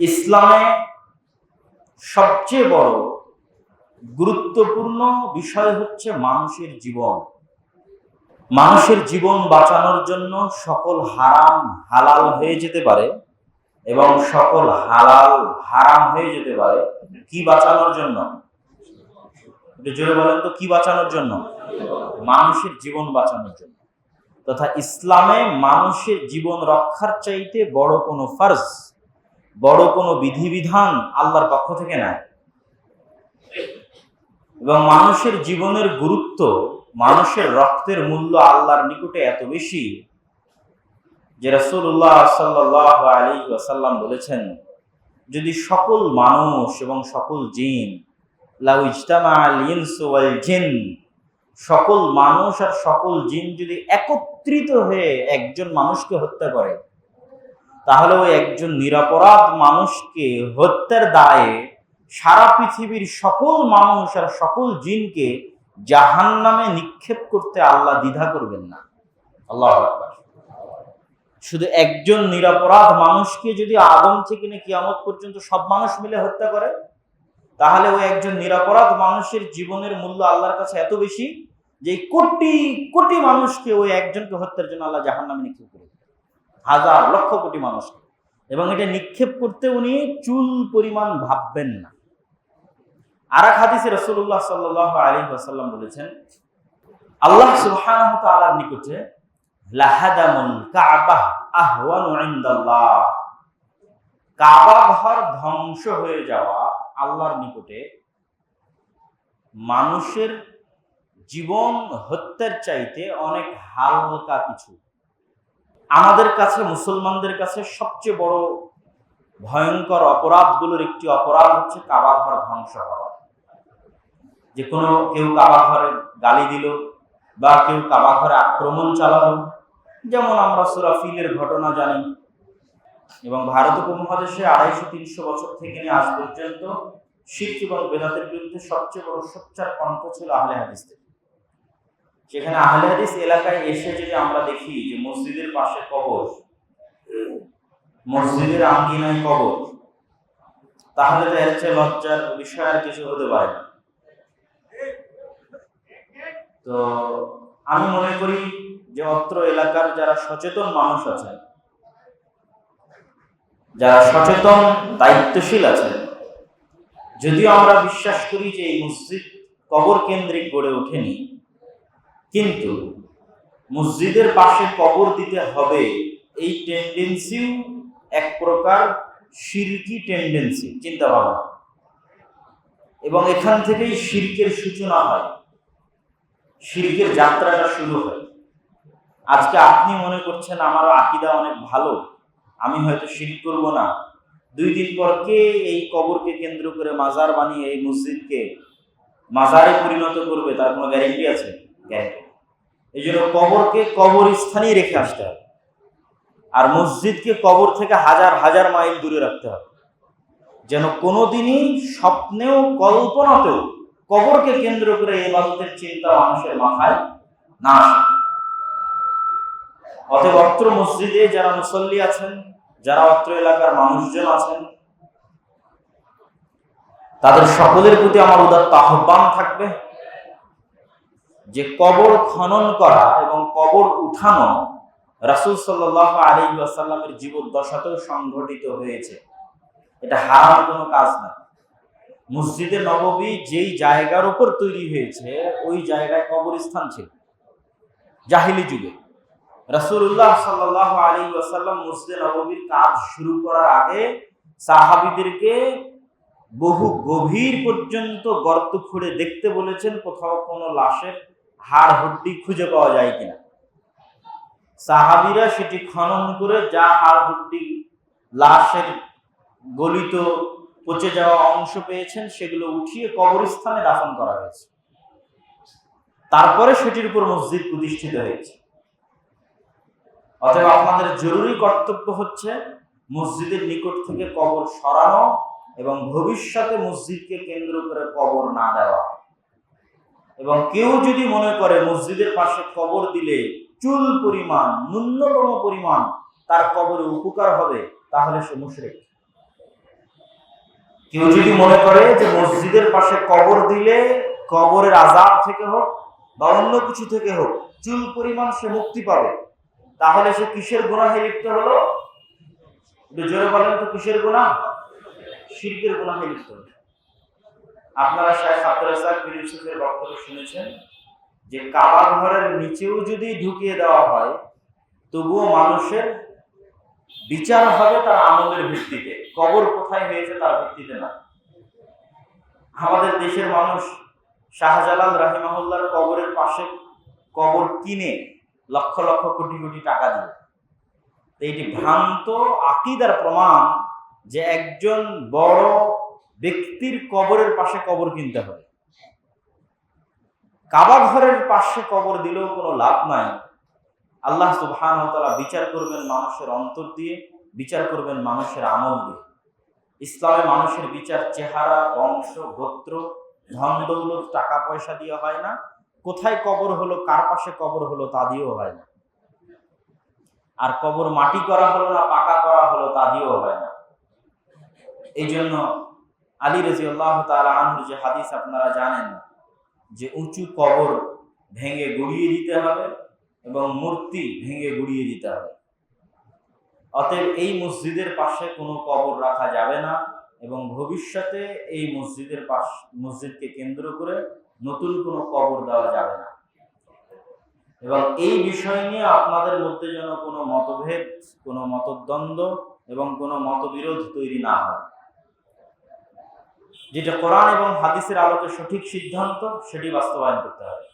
ইসলামে সবচেয়ে বড় গুরুত্বপূর্ণ বিষয় হচ্ছে মানুষের জীবন। মানুষের জীবন বাঁচানোর জন্য সকল হারাম হালাল হয়ে যেতে পারে এবং সকল হালাল হারাম হয়ে যেতে পারে। কি বাঁচানোর জন্য? জোরে বলেন তো, কি বাঁচানোর জন্য? মানুষের জীবন বাঁচানোর জন্য। তথা ইসলামে মানুষের জীবন রক্ষার চাইতে বড় কোনো ফার্জ বড় কোনো বিধিবিধান আল্লাহর পক্ষ থেকে নাই। এবং মানুষের জীবনের গুরুত্ব, মানুষের রক্তের মূল্য আল্লাহর নিকটে এত বেশি যে রাসূলুল্লাহ সাল্লাহ আলী ওয়াসাল্লাম বলেছেন, যদি সকল মানুষ এবং সকল জিন, লাউ ওয়াল জিন, সকল মানুষ আর সকল জিন যদি একত্রিত হয়ে একজন মানুষকে হত্যা করে তাহলে ওই একজন নিরাপরাধ মানুষকে হত্যার দায়ে সারা পৃথিবীর সকল মানুষ আর সকল জিনকে জাহান নামে নিক্ষেপ করতে আল্লাহ দ্বিধা করবেন না। আল্লাহ শুধু একজন নিরাপরাধ মানুষকে যদি আদম থেকে না কিয়ামত পর্যন্ত সব মানুষ মিলে হত্যা করে, তাহলে ওই একজন নিরাপরাধ মানুষের জীবনের মূল্য আল্লাহর কাছে এত বেশি যে কোটি কোটি মানুষকে ওই একজনকে হত্যার জন্য আল্লাহ জাহান নামে নিক্ষেপ করে হাজার লক্ষ কোটি মানুষকে এবং এটা নিক্ষেপ করতে উনি চুল পরিমাণ ভাববেন না। আর এক হাদিসে রসুল্লাহ সাল্লাহ আলী ওয়াসাল্লাম বলেছেন, আল্লাহ সুবহান তালার নিকটে ধ্বংস হয়ে যাওয়া আল্লাহর নিকটে মানুষের জীবন হত্যার চাইতে অনেক হালকা কিছু। আমাদের কাছে, মুসলমানদের কাছে সবচেয়ে বড় ভয়ঙ্কর অপরাধগুলোর একটি অপরাধ হচ্ছে কাবা ঘর ধ্বংস হওয়া। যে কোনো কেউ কাবা ঘরে গালি দিল বা কেউ কাবা ঘরে আক্রমণ চালালো, যেমন আমরা সুরাফিলের ঘটনা জানি। এবং ভারত উপমহাদেশে আড়াইশো, তিনশো বছর থেকে নিয়ে আজ পর্যন্ত শিখ এবং বেদাতের বিরুদ্ধে সবচেয়ে বড় সোচ্চার কণ্ঠ ছিল আহলে হাদিসদের। সেখানে আহলে এলাকায় এসে যদি আমরা দেখি যে মসজিদের পাশে কবর, মসজিদের আঙ্গিনায় কবর, তাহলে তো এর চেয়ে লজ্জার বিষয় আর কিছু হতে পারে তো আমি মনে করি যে অত্র এলাকার যারা সচেতন মানুষ আছেন, যারা সচেতন, দায়িত্বশীল আছেন, যদিও আমরা বিশ্বাস করি যে এই মসজিদ কবর কেন্দ্রিক গড়ে ওঠেনি কিন্তু মসজিদের পাশে কবর দিতে হবে, এই টেন্ডেন্সিও এক প্রকার শিরকি টেন্ডেন্সি চিন্তা ভাবনা এবং এখান থেকেই শিরকের সূচনা হয় শিরকের যাত্রাটা শুরু হয়। আজকে আপনি মনে করছেন আমার আকিদা অনেক ভালো, আমি হয়তো শির করব না। দুই দিন পর কে এই কবরকে কেন্দ্র করে মাজার বানিয়ে এই মসজিদকে মাজারে পরিণত করবে, তার কোনো গ্যারেন্টি আছে? গ্যারেন্টি এই জন্য কবরকে কবর স্থানেই রেখে আসতে হবে। আর মসজিদকে কবর থেকে হাজার হাজার মাইল দূরে রাখতে হবে। যেন কোনোদিনই স্বপ্নেও, কল্পনাতেও কবরকে কেন্দ্র করে এবাদতের চিন্তা মানুষের মাথায় না আসে। অতএব অত্র মসজিদে যারা মুসল্লি আছেন, যারা অত্র এলাকার মানুষজন আছেন, তাদের সকলের প্রতি আমার উদাত্ত আহ্বান থাকবে। যে কবর খনন করা এবং কবর উঠানো রাসুল সাল্লাহ আলী আসাল্লামের জীবদ্দশাতেও সংঘটিত হয়েছে। এটা হারাম কোনো কাজ না। মসজিদে নববী যেই জায়গার উপর তৈরি হয়েছে, ওই জায়গায় কবরস্থান ছিল। জাহিলি যুগে। রাসুল্লাহ সাল্লাহ আলী ওয়াসাল্লাম মসজিদে নববীর কাজ শুরু করার আগে সাহাবিদেরকে বহু গভীর পর্যন্ত গর্ত খুঁড়ে দেখতে বলেছেন, কোথাও কোনো লাশের হাড় হড্ডি খুঁজে পাওয়া যায় কিনা? সাহাবিরা সেটি খনন করে যা হাড় হড্ডি লাশের গলিত পচে যাওয়া অংশ পেয়েছেন, সেগুলো উঠিয়ে কবরস্থানে দাফন করা হয়েছে। তারপরে সেটির উপর মসজিদ প্রতিষ্ঠিত হয়েছে। অতএব আপনাদের জরুরি কর্তব্য হচ্ছে মসজিদের নিকট থেকে কবর সরানো এবং ভবিষ্যতে মসজিদকে কেন্দ্র করে কবর না দেওয়া। এবং কেউ যদি মনে করে মসজিদের পাশে কবর দিলে চুল পরিমাণ, ন্যূনতম পরিমাণ তার কবরে উপকার হবে, তাহলে সে মুশরিক। কেউ যদি মনে করে যে মসজিদের পাশে কবর দিলে কবরের আজাব থেকে হোক বা অন্য কিছু থেকে হোক চুল পরিমাণ সে মুক্তি পাবে, তাহলে সে কিসের গুনাহে লিপ্ত হলো? জোরে বলেন তো, কিসের গুনাহ? শিল্পের গুনাহে লিপ্ত হলো। আপনারা শাহেখ আব্দুল রাজাক ইউসুফের বক্তব্য শুনেছেন যে কাবা ঘরের নিচেও যদি ঢুকিয়ে দেওয়া হয়, তবুও মানুষের বিচার হবে তার আমলের ভিত্তিতে। কবর কোথায় হয়েছে তার ভিত্তিতে না। আমাদের দেশের মানুষ শাহজালাল রাহিমাহুল্লার কবরের পাশে কবর কিনে লক্ষ লক্ষ কোটি কোটি টাকা দিয়ে। এটি ভ্রান্ত আকিদার প্রমাণ যে একজন বড় ব্যক্তির কবরের পাশে কবর কিনতে হবে কাবা ঘরের পাশে কবর দিলেও কোনো লাভ নাই। আল্লাহ সুবহান বিচার করবেন মানুষের অন্তর দিয়ে, বিচার করবেন মানুষের আমল দিয়ে। ইসলামে মানুষের বিচার চেহারা, বংশ, গোত্র, ধন দৌলত, টাকা পয়সা দিয়ে হয় না। কোথায় কবর হলো, কার পাশে কবর হলো তা দিয়েও হয় না। আর কবর মাটি করা হলো না, পাকা করা হলো তা দিয়েও হয় না। এই জন্য আলী রাজি আল্লাহ তালা আনহুর যে হাদিস আপনারা জানেন, যে উঁচু কবর ভেঙে গুড়িয়ে দিতে হবে এবং মূর্তি ভেঙে গুড়িয়ে দিতে হবে। অতএব এই মসজিদের পাশে কোনো কবর রাখা যাবে না এবং ভবিষ্যতে এই মসজিদের পাশ, মসজিদকে কেন্দ্র করে নতুন কোনো কবর দেওয়া যাবে না। এবং এই বিষয় নিয়ে আপনাদের মধ্যে যেন কোনো মতভেদ, কোনো মতদ্বন্দ্ব এবং কোনো মতবিরোধ তৈরি না হয়। যেটা কোরআন এবং হাদিসের আলোকে সঠিক সিদ্ধান্ত সেটি বাস্তবায়ন করতে হবে।